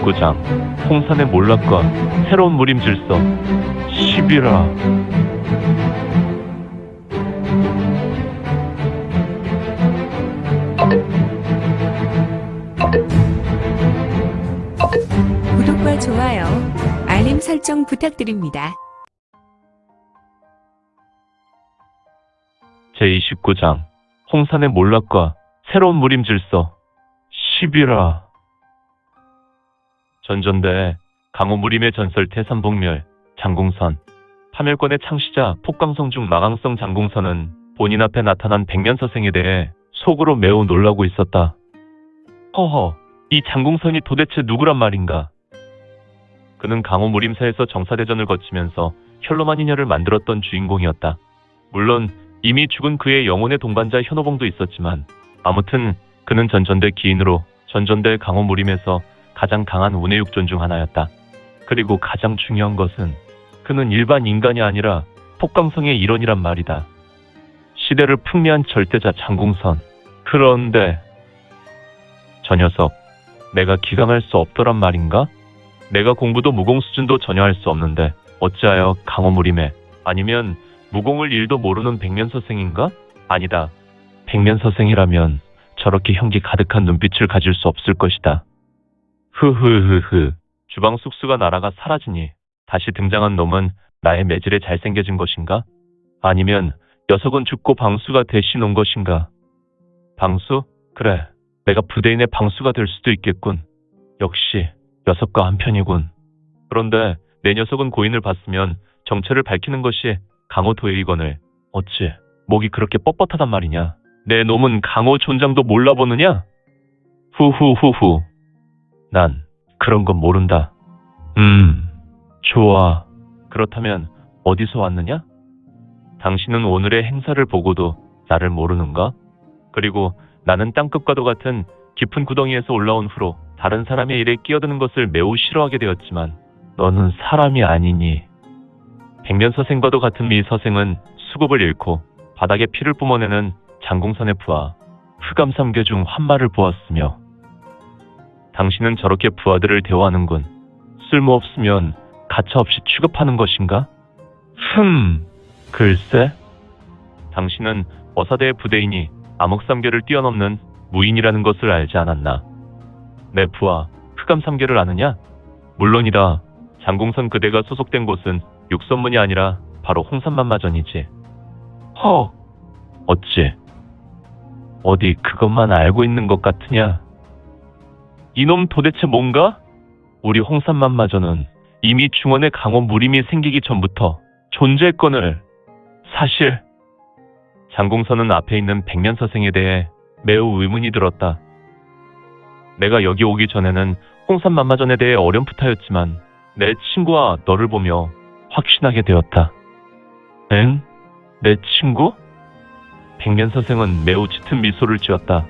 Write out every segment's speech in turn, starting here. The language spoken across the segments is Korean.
제29장 홍산의 몰락과 새로운 무림 질서 11화 구독과 좋아요, 알림 설정 부탁드립니다. 제29장 홍산의 몰락과 새로운 무림 질서 11화 전전대 강호 무림의 전설 태산복멸 장궁선 파멸권의 창시자 폭광성 중 마강성 장궁선은 본인 앞에 나타난 백년서생에 대해 속으로 매우 놀라고 있었다. 허허, 이 장궁선이 도대체 누구란 말인가? 그는 강호 무림사에서 정사대전을 거치면서 혈로마니녀를 만들었던 주인공이었다. 물론 이미 죽은 그의 영혼의 동반자 현호봉도 있었지만 아무튼 그는 전전대 기인으로 전전대 강호 무림에서 가장 강한 운의 육존 중 하나였다. 그리고 가장 중요한 것은 그는 일반 인간이 아니라 폭강성의 일원이란 말이다. 시대를 풍미한 절대자 장궁선. 그런데 저 녀석 내가 기강할 수 없더란 말인가? 내가 공부도 무공 수준도 전혀 할 수 없는데 어찌하여 강호 무림에 아니면 무공을 일도 모르는 백면서생인가? 아니다. 백면서생이라면 저렇게 형기 가득한 눈빛을 가질 수 없을 것이다. 흐흐흐흐. 주방 쑥수가 날아가 사라지니 다시 등장한 놈은 나의 매질에 잘생겨진 것인가? 아니면 녀석은 죽고 방수가 대신 온 것인가? 방수? 그래. 내가 부대인의 방수가 될 수도 있겠군. 역시 녀석과 한편이군. 그런데 내 녀석은 고인을 봤으면 정체를 밝히는 것이 강호 도의 이건을 어찌 목이 그렇게 뻣뻣하단 말이냐? 내 놈은 강호 촌장도 몰라보느냐? 후후후후. 난 그런 건 모른다. 음, 좋아. 그렇다면 어디서 왔느냐? 당신은 오늘의 행사를 보고도 나를 모르는가? 그리고 나는 땅끝과도 같은 깊은 구덩이에서 올라온 후로 다른 사람의 일에 끼어드는 것을 매우 싫어하게 되었지만 너는 사람이 아니니. 백면서생과도 같은 미서생은 수급을 잃고 바닥에 피를 뿜어내는 장궁선의 부하 흑암삼교 중한 마를 보았으며 당신은 저렇게 부하들을 대우하는군. 쓸모없으면 가차없이 취급하는 것인가? 흠, 글쎄. 당신은 어사대의 부대인이 암흑삼계를 뛰어넘는 무인이라는 것을 알지 않았나? 내 부하 흑암삼계를 아느냐? 물론이다. 장궁선 그대가 소속된 곳은 육선문이 아니라 바로 홍산만마전이지. 허, 어찌? 어디 그것만 알고 있는 것 같으냐? 이놈 도대체 뭔가? 우리 홍산만마전은 이미 중원의 강원 무림이 생기기 전부터 존재했건을 사실 장궁선은 앞에 있는 백년서생에 대해 매우 의문이 들었다. 내가 여기 오기 전에는 홍산만마전에 대해 어렴풋하였지만 내 친구와 너를 보며 확신하게 되었다. 엥? 내 친구? 백년서생은 매우 짙은 미소를 지었다.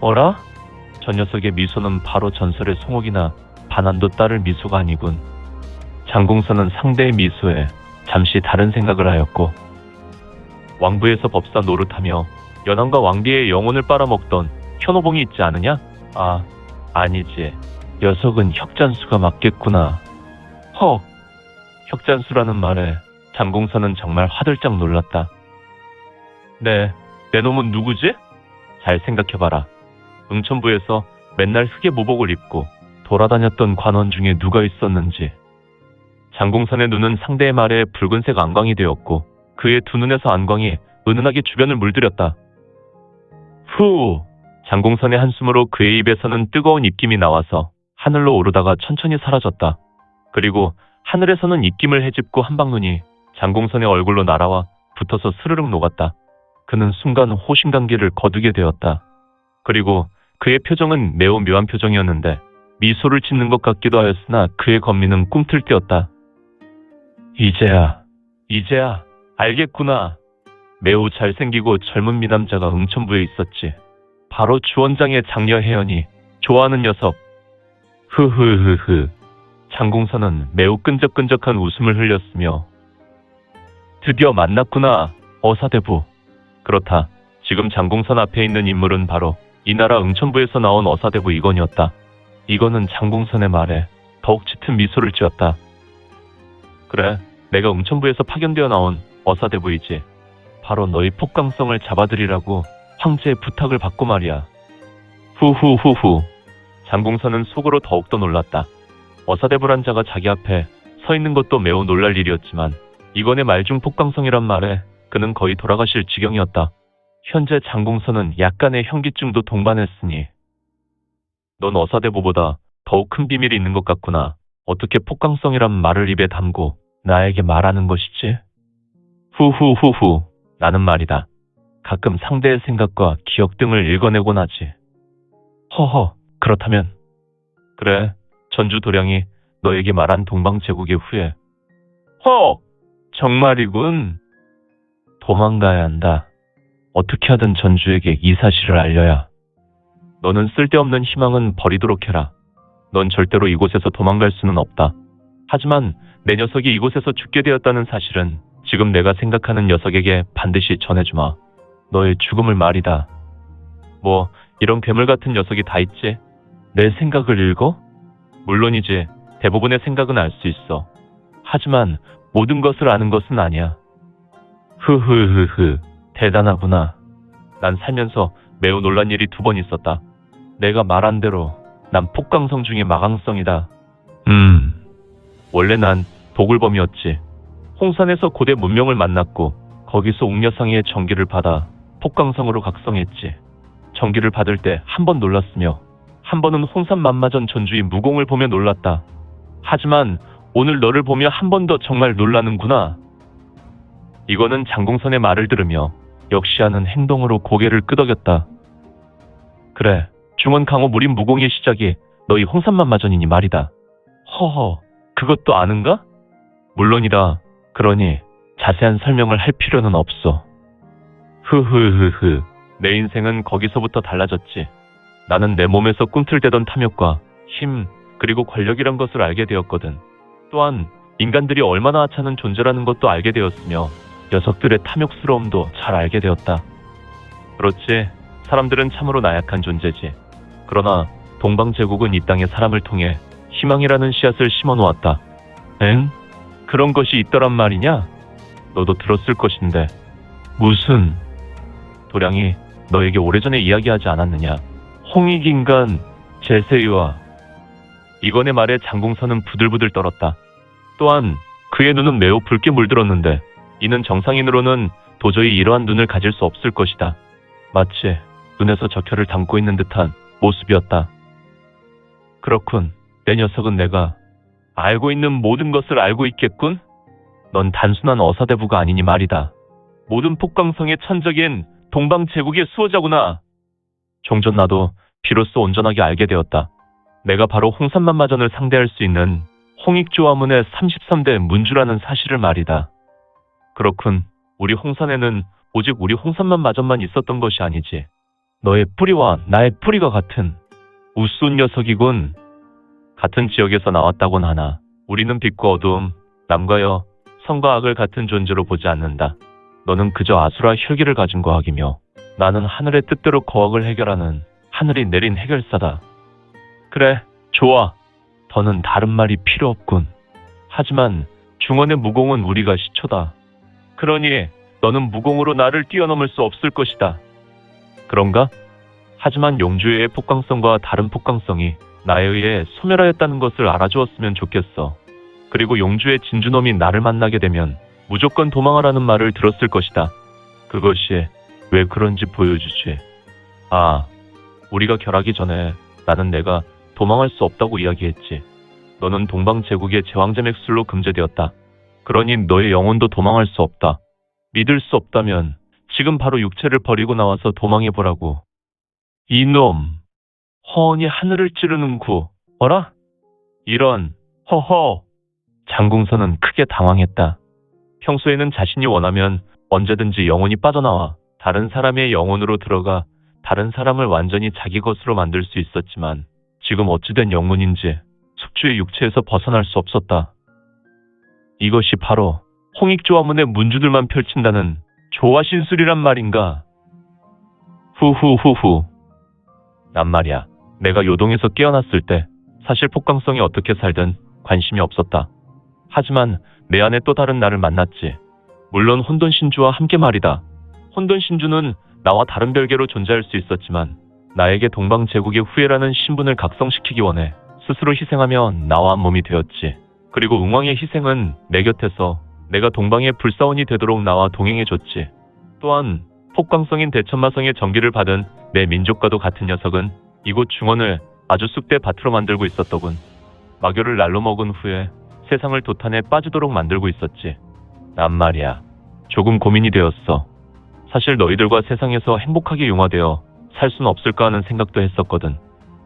어라? 저 녀석의 미소는 바로 전설의 송옥이나 반한도 따를 미소가 아니군. 장궁선은 상대의 미소에 잠시 다른 생각을 하였고 왕부에서 법사 노릇하며 연왕과 왕비의 영혼을 빨아먹던 현호봉이 있지 않으냐? 아, 아니지. 녀석은 혁잔수가 맞겠구나. 헉! 혁잔수라는 말에 장궁선은 정말 화들짝 놀랐다. 네, 내 놈은 누구지? 잘 생각해봐라. 응천부에서 맨날 흑의 모복을 입고 돌아다녔던 관원 중에 누가 있었는지. 장궁선의 눈은 상대의 말에 붉은색 안광이 되었고 그의 두 눈에서 안광이 은은하게 주변을 물들였다. 후! 장궁선의 한숨으로 그의 입에서는 뜨거운 입김이 나와서 하늘로 오르다가 천천히 사라졌다. 그리고 하늘에서는 입김을 헤집고 한방눈이 장궁선의 얼굴로 날아와 붙어서 스르륵 녹았다. 그는 순간 호신관계를 거두게 되었다. 그리고 그의 표정은 매우 묘한 표정이었는데 미소를 짓는 것 같기도 하였으나 그의 건미는 꿈틀뛰었다. 이제야, 이제야 알겠구나. 매우 잘생기고 젊은 미남자가 응천부에 있었지. 바로 주원장의 장녀 혜연이 좋아하는 녀석. 흐흐흐흐. 장궁선은 매우 끈적끈적한 웃음을 흘렸으며 드디어 만났구나. 어사대부. 그렇다. 지금 장궁선 앞에 있는 인물은 바로 이 나라 응천부에서 나온 어사대부 이건이었다. 이거는 장궁선의 말에 더욱 짙은 미소를 지었다. 그래, 내가 음천부에서 파견되어 나온 어사대부이지. 바로 너희 폭강성을 잡아들이라고 황제의 부탁을 받고 말이야. 후후후후. 장궁선은 속으로 더욱더 놀랐다. 어사대부란 자가 자기 앞에 서 있는 것도 매우 놀랄 일이었지만 이건의 말중 폭강성이란 말에 그는 거의 돌아가실 지경이었다. 현재 장궁선은 약간의 현기증도 동반했으니 넌 어사대부보다 더욱 큰 비밀이 있는 것 같구나. 어떻게 폭강성이란 말을 입에 담고 나에게 말하는 것이지? 후후후후. 나는 말이다. 가끔 상대의 생각과 기억 등을 읽어내곤 하지. 허허, 그렇다면. 그래, 전주 도량이 너에게 말한 동방제국의 후에. 허! 정말이군. 도망가야 한다. 어떻게 하든 전주에게 이 사실을 알려야. 너는 쓸데없는 희망은 버리도록 해라. 넌 절대로 이곳에서 도망갈 수는 없다. 하지만 내 녀석이 이곳에서 죽게 되었다는 사실은 지금 내가 생각하는 녀석에게 반드시 전해주마. 너의 죽음을 말이다. 뭐, 이런 괴물 같은 녀석이 다 있지. 내 생각을 읽어? 물론이지. 대부분의 생각은 알 수 있어. 하지만 모든 것을 아는 것은 아니야. 흐흐흐흐. 대단하구나. 난 살면서 매우 놀란 일이 두 번 있었다. 내가 말한 대로 난 폭강성 중의 마강성이다. 음. 원래 난 도굴범이었지. 홍산에서 고대 문명을 만났고 거기서 옥녀상의 전기를 받아 폭강성으로 각성했지. 전기를 받을 때 한 번 놀랐으며 한 번은 홍산 만마전 전주의 무공을 보며 놀랐다. 하지만 오늘 너를 보며 한 번 더 정말 놀라는구나. 이거는 장공선의 말을 들으며 역시 하는 행동으로 고개를 끄덕였다. 그래, 중원 강호 무림 무공의 시작이 너희 홍산만 마전이니 말이다. 허허, 그것도 아는가? 물론이다. 그러니 자세한 설명을 할 필요는 없어. 흐흐흐흐. 내 인생은 거기서부터 달라졌지. 나는 내 몸에서 꿈틀대던 탐욕과 힘, 그리고 권력이란 것을 알게 되었거든. 또한 인간들이 얼마나 하찮은 존재라는 것도 알게 되었으며 녀석들의 탐욕스러움도 잘 알게 되었다. 그렇지. 사람들은 참으로 나약한 존재지. 그러나 동방제국은 이 땅에 사람을 통해 희망이라는 씨앗을 심어 놓았다. 엥? 그런 것이 있더란 말이냐? 너도 들었을 것인데. 무슨? 도량이 너에게 오래전에 이야기하지 않았느냐? 홍익인간 제세이와 이건의 말에 장궁선은 부들부들 떨었다. 또한 그의 눈은 매우 붉게 물들었는데 이는 정상인으로는 도저히 이러한 눈을 가질 수 없을 것이다. 마치 눈에서 적혈을 담고 있는 듯한 모습이었다. 그렇군. 내 녀석은 내가 알고 있는 모든 것을 알고 있겠군? 넌 단순한 어사대부가 아니니 말이다. 모든 폭강성의 천적인 동방제국의 수호자구나. 종전 나도 비로소 온전하게 알게 되었다. 내가 바로 홍산만마전을 상대할 수 있는 홍익조화문의 33대 문주라는 사실을 말이다. 그렇군. 우리 홍산에는 오직 우리 홍산만마전만 있었던 것이 아니지. 너의 뿌리와 나의 뿌리가 같은 우스운 녀석이군. 같은 지역에서 나왔다곤 하나 우리는 빛과 어두움, 남과 여, 선과 악을 같은 존재로 보지 않는다. 너는 그저 아수라 혈기를 가진 과학이며 나는 하늘의 뜻대로 거학을 해결하는 하늘이 내린 해결사다. 그래, 좋아. 더는 다른 말이 필요 없군. 하지만 중원의 무공은 우리가 시초다. 그러니 너는 무공으로 나를 뛰어넘을 수 없을 것이다. 그런가? 하지만 용주의 폭강성과 다른 폭강성이 나에 의해 소멸하였다는 것을 알아주었으면 좋겠어. 그리고 용주의 진주놈이 나를 만나게 되면 무조건 도망하라는 말을 들었을 것이다. 그것이 왜 그런지 보여주지. 아, 우리가 결하기 전에 나는 내가 도망할 수 없다고 이야기했지. 너는 동방제국의 제왕제 맥술로 금제되었다. 그러니 너의 영혼도 도망할 수 없다. 믿을 수 없다면 지금 바로 육체를 버리고 나와서 도망해 보라고. 이놈, 허언이 하늘을 찌르는 구, 어라? 이런, 허허. 장궁선은 크게 당황했다. 평소에는 자신이 원하면 언제든지 영혼이 빠져나와 다른 사람의 영혼으로 들어가 다른 사람을 완전히 자기 것으로 만들 수 있었지만 지금 어찌된 영혼인지 숙주의 육체에서 벗어날 수 없었다. 이것이 바로 홍익조화문의 문주들만 펼친다는 조화신술이란 말인가? 후후후후. 난 말이야. 내가 요동에서 깨어났을 때 사실 폭강성이 어떻게 살든 관심이 없었다. 하지만 내 안에 또 다른 나를 만났지. 물론 혼돈 신주와 함께 말이다. 혼돈 신주는 나와 다른 별개로 존재할 수 있었지만 나에게 동방 제국의 후예라는 신분을 각성시키기 원해 스스로 희생하며 나와 한 몸이 되었지. 그리고 웅왕의 희생은 내 곁에서 내가 동방의 불사원이 되도록 나와 동행해줬지. 또한 폭광성인 대천마성의 정기를 받은 내 민족과도 같은 녀석은 이곳 중원을 아주 쑥대 밭으로 만들고 있었더군. 마교를 날로 먹은 후에 세상을 도탄에 빠지도록 만들고 있었지. 난 말이야. 조금 고민이 되었어. 사실 너희들과 세상에서 행복하게 융화되어 살 수는 없을까 하는 생각도 했었거든.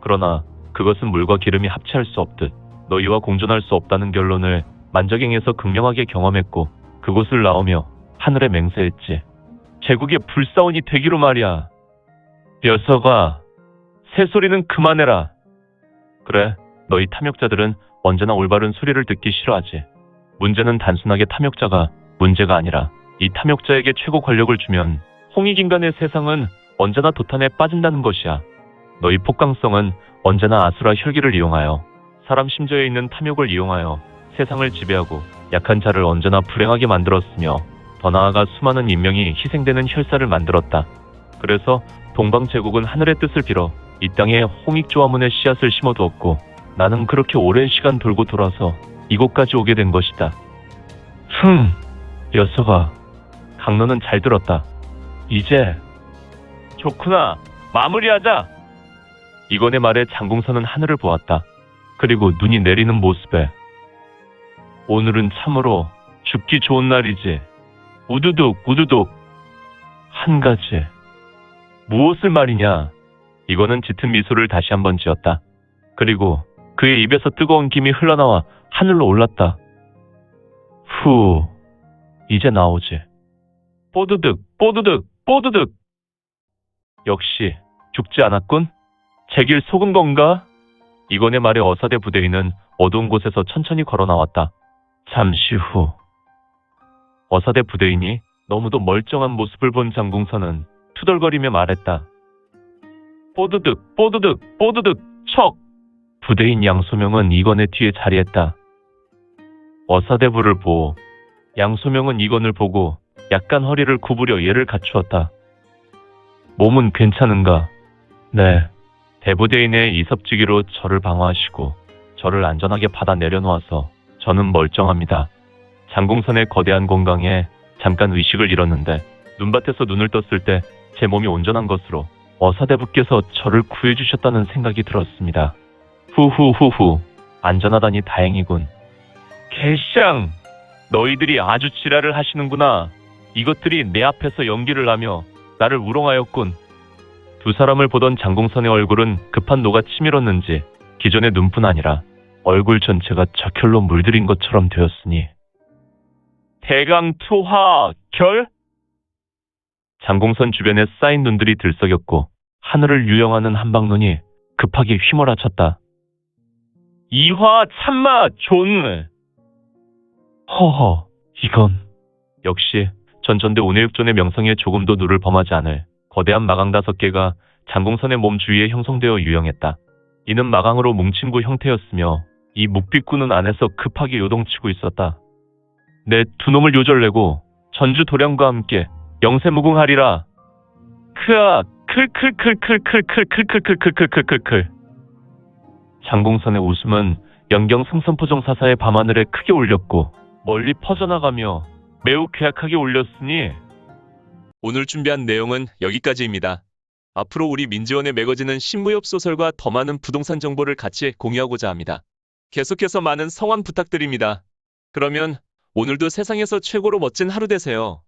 그러나 그것은 물과 기름이 합체할 수 없듯 너희와 공존할 수 없다는 결론을 만적행에서 극명하게 경험했고 그곳을 나오며 하늘에 맹세했지. 제국의 불사원이 되기로 말이야. 녀석아, 새소리는 그만해라. 그래, 너희 탐욕자들은 언제나 올바른 소리를 듣기 싫어하지. 문제는 단순하게 탐욕자가 문제가 아니라 이 탐욕자에게 최고 권력을 주면 홍익인간의 세상은 언제나 도탄에 빠진다는 것이야. 너희 폭강성은 언제나 아수라 혈기를 이용하여 사람 심저에 있는 탐욕을 이용하여 세상을 지배하고 약한 자를 언제나 불행하게 만들었으며 더 나아가 수많은 인명이 희생되는 혈사를 만들었다. 그래서 동방제국은 하늘의 뜻을 빌어 이 땅에 홍익조화문의 씨앗을 심어두었고 나는 그렇게 오랜 시간 돌고 돌아서 이곳까지 오게 된 것이다. 흥, 녀석아, 강너는 잘 들었다. 이제 좋구나, 마무리하자. 이건의 말에 장궁선은 하늘을 보았다. 그리고 눈이 내리는 모습에 오늘은 참으로 죽기 좋은 날이지. 우두둑 우두둑 한 가지 무엇을 말이냐? 이거는 짙은 미소를 다시 한번 지었다. 그리고 그의 입에서 뜨거운 김이 흘러나와 하늘로 올랐다. 후, 이제 나오지. 뽀드득, 뽀드득, 뽀드득. 역시 죽지 않았군. 제길 속은 건가? 이건의 말에 어사대 부대인은 어두운 곳에서 천천히 걸어 나왔다. 잠시 후. 어사대 부대인이 너무도 멀쩡한 모습을 본 장궁선은 투덜거리며 말했다. 뽀드득, 뽀드득, 뽀드득, 척! 부대인 양소명은 이건의 뒤에 자리했다. 어사대부를 보고 양소명은 이건을 보고 약간 허리를 구부려 예를 갖추었다. 몸은 괜찮은가? 네. 대부대인의 이섭지기로 저를 방어하시고 저를 안전하게 받아 내려놓아서 저는 멀쩡합니다. 장궁선의 거대한 건강에 잠깐 의식을 잃었는데 눈밭에서 눈을 떴을 때 제 몸이 온전한 것으로 어사대부께서 저를 구해주셨다는 생각이 들었습니다. 후후후후 안전하다니 다행이군. 개샹 너희들이 아주 지랄을 하시는구나. 이것들이 내 앞에서 연기를 하며 나를 우롱하였군. 두 사람을 보던 장궁선의 얼굴은 급한 노가 치밀었는지 기존의 눈뿐 아니라 얼굴 전체가 적혈로 물들인 것처럼 되었으니 대강 투하 결? 장공선 주변에 쌓인 눈들이 들썩였고 하늘을 유영하는 한방눈이 급하게 휘몰아쳤다. 이화 참마 존! 허허, 이건 역시 전 전대 온해육존의 명성에 조금도 누를 범하지 않을 거대한 마강 다섯 개가 장공선의 몸 주위에 형성되어 유영했다. 이는 마강으로 뭉친 구 형태였으며 이 묵비꾼은 안에서 급하게 요동치고 있었다. 내 두 놈을 요절내고 전주 도량과 함께 영세무궁하리라. 크아 클클클클클클클클클클클클클 장공선의 웃음은 영경 승선포정 사사의 밤하늘에 크게 울렸고 멀리 퍼져나가며 매우 괴악하게 울렸으니 오늘 준비한 내용은 여기까지입니다. 앞으로 우리 민지원에 매거지는 신무협 소설과 더 많은 부동산 정보를 같이 공유하고자 합니다. 계속해서 많은 성원 부탁드립니다. 그러면 오늘도 세상에서 최고로 멋진 하루 되세요.